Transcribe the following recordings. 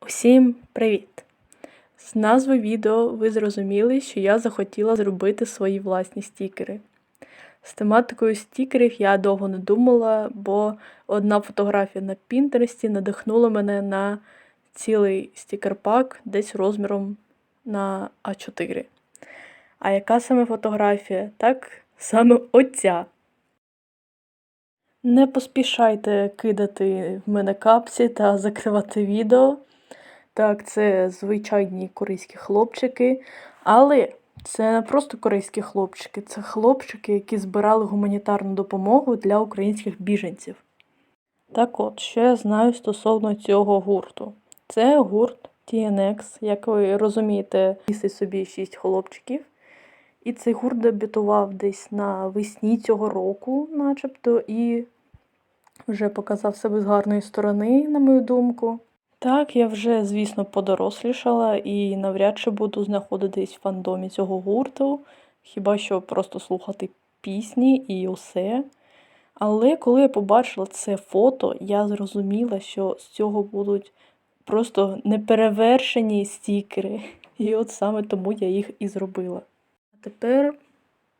Усім привіт! З назви відео ви зрозуміли, що я захотіла зробити свої власні стікери. З тематикою стікерів я довго не думала, бо одна фотографія на Пінтересті надихнула мене на цілий стікер-пак десь розміром на А4. А яка саме фотографія? Так, саме оця. Не поспішайте кидати в мене капці та закривати відео. Так, це звичайні корейські хлопчики. Але це не просто корейські хлопчики, це хлопчики, які збирали гуманітарну допомогу для українських біженців. Так от, що я знаю стосовно цього гурту. Це гурт TNX, як ви розумієте, містить собі шість хлопчиків. І цей гурт дебютував десь навесні цього року, начебто, і вже показав себе з гарної сторони, на мою думку. Так, я вже, звісно, подорослішала і навряд чи буду знаходитись в фандомі цього гурту, хіба що просто слухати пісні і усе. Але коли я побачила це фото, я зрозуміла, що з цього будуть просто неперевершені стікери. І от саме тому я їх і зробила. А тепер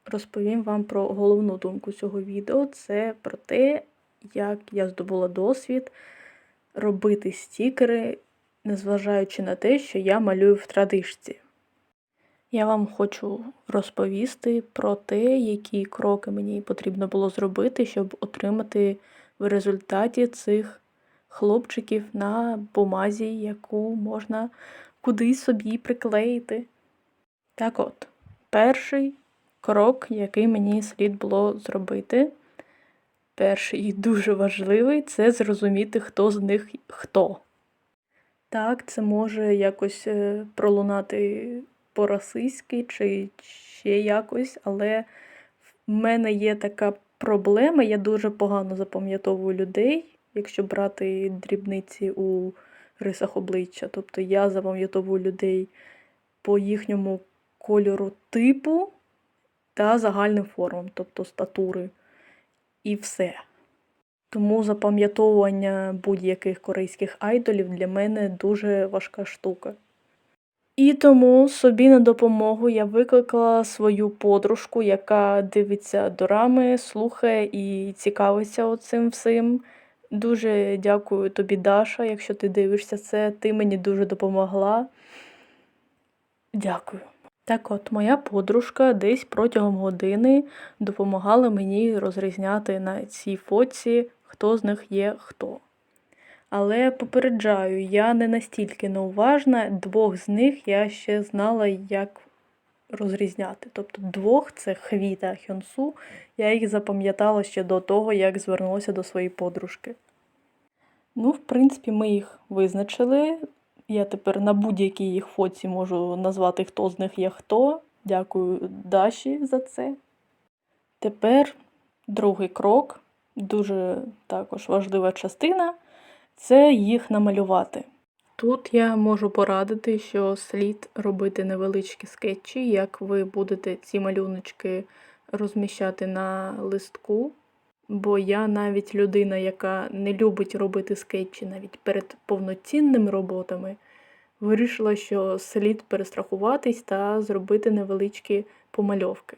розповім вам про головну думку цього відео. Це про те, як я здобула досвід робити стікери, незважаючи на те, що я малюю в традишці. Я вам хочу розповісти про те, які кроки мені потрібно було зробити, щоб отримати в результаті цих хлопчиків на бумазі, яку можна кудись собі приклеїти. Так от, перший крок, який мені слід було зробити, перший і дуже важливий це зрозуміти, хто з них хто. Так, це може якось е, пролунати по-расистськи чи ще якось, але в мене є така проблема, я дуже погано запам'ятовую людей, якщо брати дрібниці у рисах обличчя. Тобто я запам'ятовую людей по їхньому кольору типу та загальним формам, тобто статури. І все. Тому запам'ятовування будь-яких корейських айдолів для мене дуже важка штука. І тому собі на допомогу я викликала свою подружку, яка дивиться дорами, слухає і цікавиться оцим всім. Дуже дякую тобі, Даша, якщо ти дивишся це, ти мені дуже допомогла. Дякую. Так от, моя подружка десь протягом години допомагала мені розрізняти на цій фоці, хто з них є хто. Але попереджаю, я не настільки неуважна, двох з них я ще знала, як розрізняти. Тобто двох це Хві та Хьонсу, я їх запам'ятала ще до того, як звернулася до своєї подружки. Ну, в принципі, ми їх визначили. Я тепер на будь-якій їх фоці можу назвати, хто з них є хто. Дякую Даші за це. Тепер другий крок, дуже також важлива частина це їх намалювати. Тут я можу порадити, що слід робити невеличкі скетчі, як ви будете ці малюночки розміщати на листку. Бо я навіть людина, яка не любить робити скетчі навіть перед повноцінними роботами, вирішила, що слід перестрахуватись та зробити невеличкі помальовки.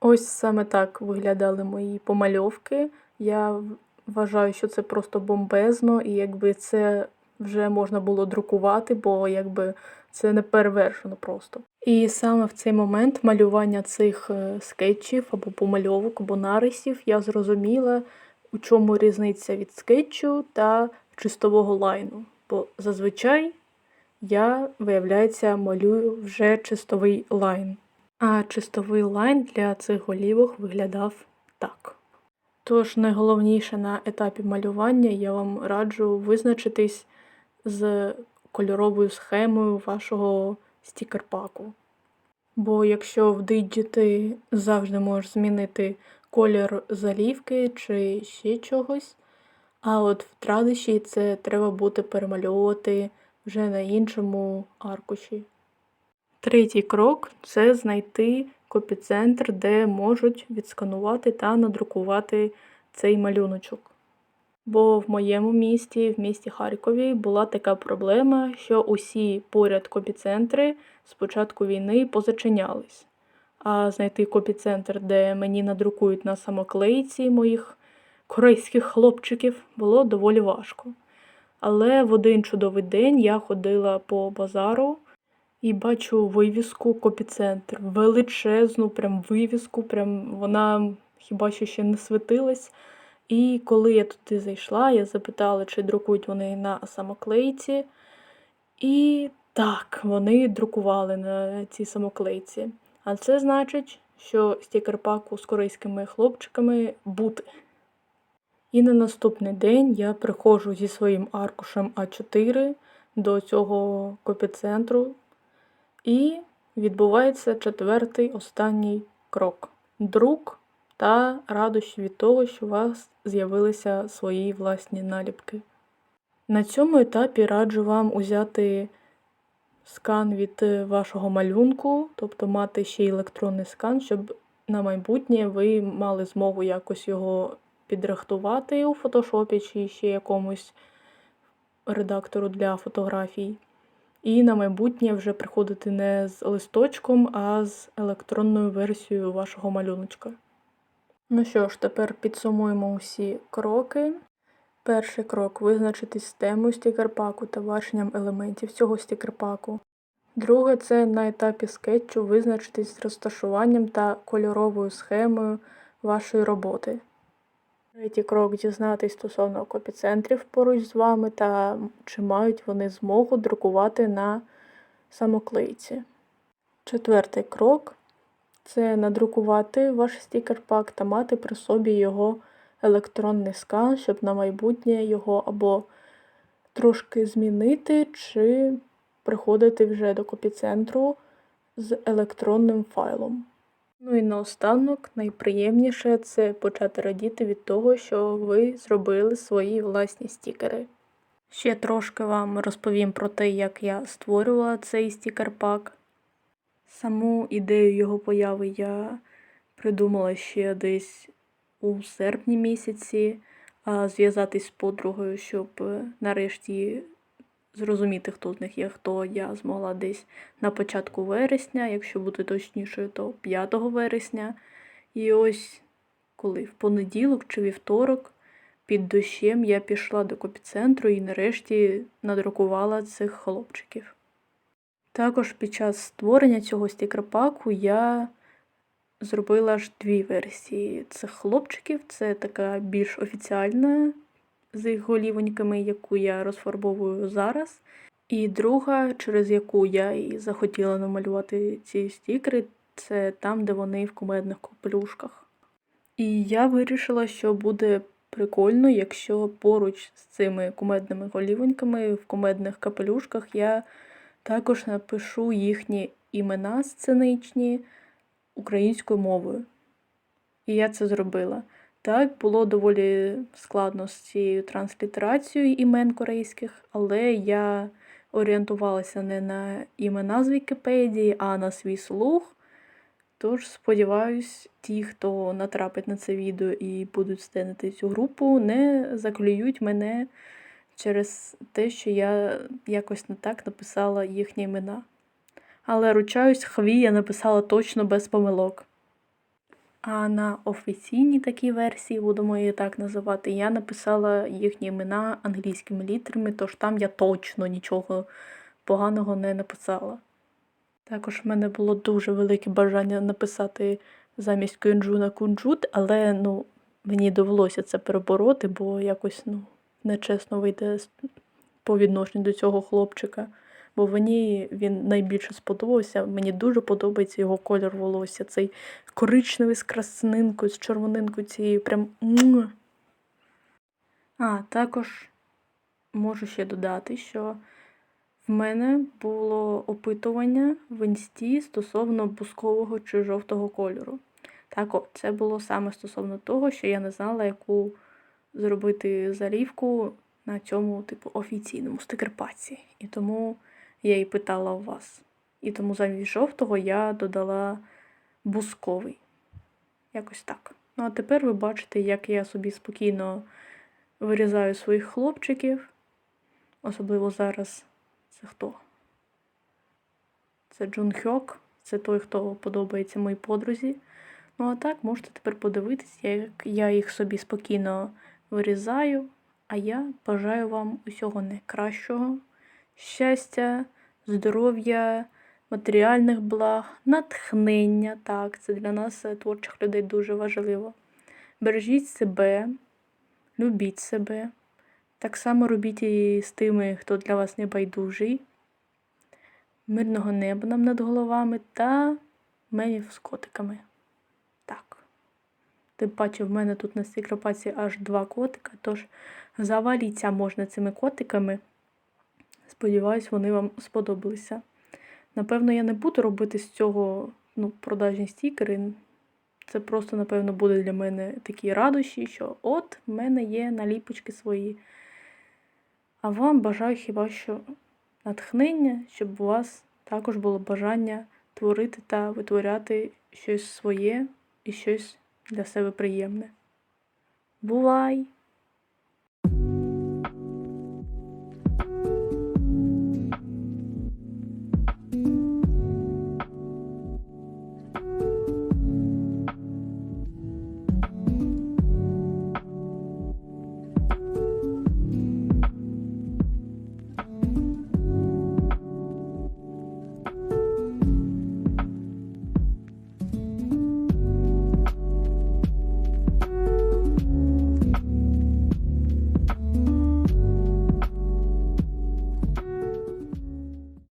Ось саме так виглядали мої помальовки. Я вважаю, що це просто бомбезно, і якби це вже можна було друкувати, бо якби це не перевершено просто. І саме в цей момент малювання цих е, скетчів або помальовок, або нарисів я зрозуміла, у чому різниця від скетчу та чистового лайну. Бо зазвичай я, виявляється, малюю вже чистовий лайн. А чистовий лайн для цих голівок виглядав так. Тож найголовніше на етапі малювання я вам раджу визначитись з кольоровою схемою вашого стікер-паку. Бо якщо в диджі ти завжди можеш змінити колір залівки чи ще чогось, а от в традиші це треба буде перемальовувати вже на іншому аркуші. Третій крок це знайти копіцентр, де можуть відсканувати та надрукувати цей малюночок. Бо в моєму місті, в місті Харкові, була така проблема, що усі поряд копіцентри з початку війни позачинялись. А знайти копіцентр, де мені надрукують на самоклейці моїх корейських хлопчиків, було доволі важко. Але в один чудовий день я ходила по базару і бачу вивіску копіцентр. Величезну прям вивіску, прям вона хіба що ще не світилась. І коли я туди зайшла, я запитала, чи друкують вони на самоклейці. І так, вони друкували на цій самоклейці. А це значить, що стікер-паку з корейськими хлопчиками бути. І на наступний день я приходжу зі своїм аркушем А4 до цього копіцентру, і відбувається четвертий останній крок друк та радощі від того, що у вас з'явилися свої власні наліпки. На цьому етапі раджу вам узяти скан від вашого малюнку, тобто мати ще й електронний скан, щоб на майбутнє ви мали змогу якось його підрихтувати у фотошопі чи ще якомусь редактору для фотографій. І на майбутнє вже приходити не з листочком, а з електронною версією вашого малюночка. Ну що ж, тепер підсумуємо усі кроки. Перший крок визначитись з темою стікерпаку та баченням елементів цього стікерпаку. Друге це на етапі скетчу визначитись з розташуванням та кольоровою схемою вашої роботи. Третій крок дізнатись стосовно копіцентрів поруч з вами та чи мають вони змогу друкувати на самоклейці. Четвертий крок це надрукувати ваш стікер-пак та мати при собі його електронний скан, щоб на майбутнє його або трошки змінити, чи приходити вже до копіцентру з електронним файлом. Ну і наостанок, найприємніше це почати радіти від того, що ви зробили свої власні стікери. Ще трошки вам розповім про те, як я створювала цей стікер-пак. Саму ідею його появи я придумала ще десь у серпні місяці, зв'язатись з подругою, щоб е, нарешті зрозуміти, хто з них є, хто я змогла десь на початку вересня, якщо бути точнішою, то 5 вересня. І ось коли в понеділок чи вівторок під дощем я пішла до копіцентру і нарешті надрукувала цих хлопчиків. Також під час створення цього стікерпаку я зробила аж дві версії цих хлопчиків. Це така більш офіціальна з їх голівоньками, яку я розфарбовую зараз. І друга, через яку я і захотіла намалювати ці стікери, це там, де вони в кумедних капелюшках. І я вирішила, що буде прикольно, якщо поруч з цими кумедними голівоньками в кумедних капелюшках я також напишу їхні імена сценичні українською мовою. І я це зробила. Так, було доволі складно з цією транслітерацією імен корейських, але я орієнтувалася не на імена з Вікіпедії, а на свій слух. Тож, сподіваюсь, ті, хто натрапить на це відео і будуть стенити цю групу, не заклюють мене через те, що я якось не так написала їхні імена. Але ручаюсь, хві я написала точно без помилок. А на офіційній такій версії, будемо її так називати, я написала їхні імена англійськими літерами, тож там я точно нічого поганого не написала. Також в мене було дуже велике бажання написати замість Кюнджуна кунджут, але ну, мені довелося це перебороти, бо якось ну, нечесно вийде по відношенню до цього хлопчика бо мені він найбільше сподобався. Мені дуже подобається його кольор волосся. Цей коричневий з краснинкою, з червонинкою цією прям. А, також можу ще додати, що в мене було опитування в інсті стосовно бускового чи жовтого кольору. Так от, це було саме стосовно того, що я не знала, яку зробити залівку на цьому, типу, офіційному стикерпаці. І тому я і питала у вас. І тому замість жовтого я додала бусковий. Якось так. Ну, а тепер ви бачите, як я собі спокійно вирізаю своїх хлопчиків. Особливо зараз це хто? Це Джун Хьок, це той, хто подобається моїй подрузі. Ну, а так можете тепер подивитись, як я їх собі спокійно вирізаю. А я бажаю вам усього найкращого, щастя, здоров'я, матеріальних благ, натхнення. Так, це для нас, е, творчих людей, дуже важливо. Бережіть себе, любіть себе. Так само робіть і з тими, хто для вас не байдужий. Мирного неба нам над головами та мемів з котиками. Тим паче в мене тут на цій кропаці аж два котика, тож заваліться можна цими котиками. Сподіваюсь, вони вам сподобалися. Напевно, я не буду робити з цього ну, продажні стікери. Це просто, напевно, буде для мене такі радощі, що от в мене є наліпочки свої. А вам бажаю хіба що натхнення, щоб у вас також було бажання творити та витворяти щось своє і щось для себе приємне. Бувай!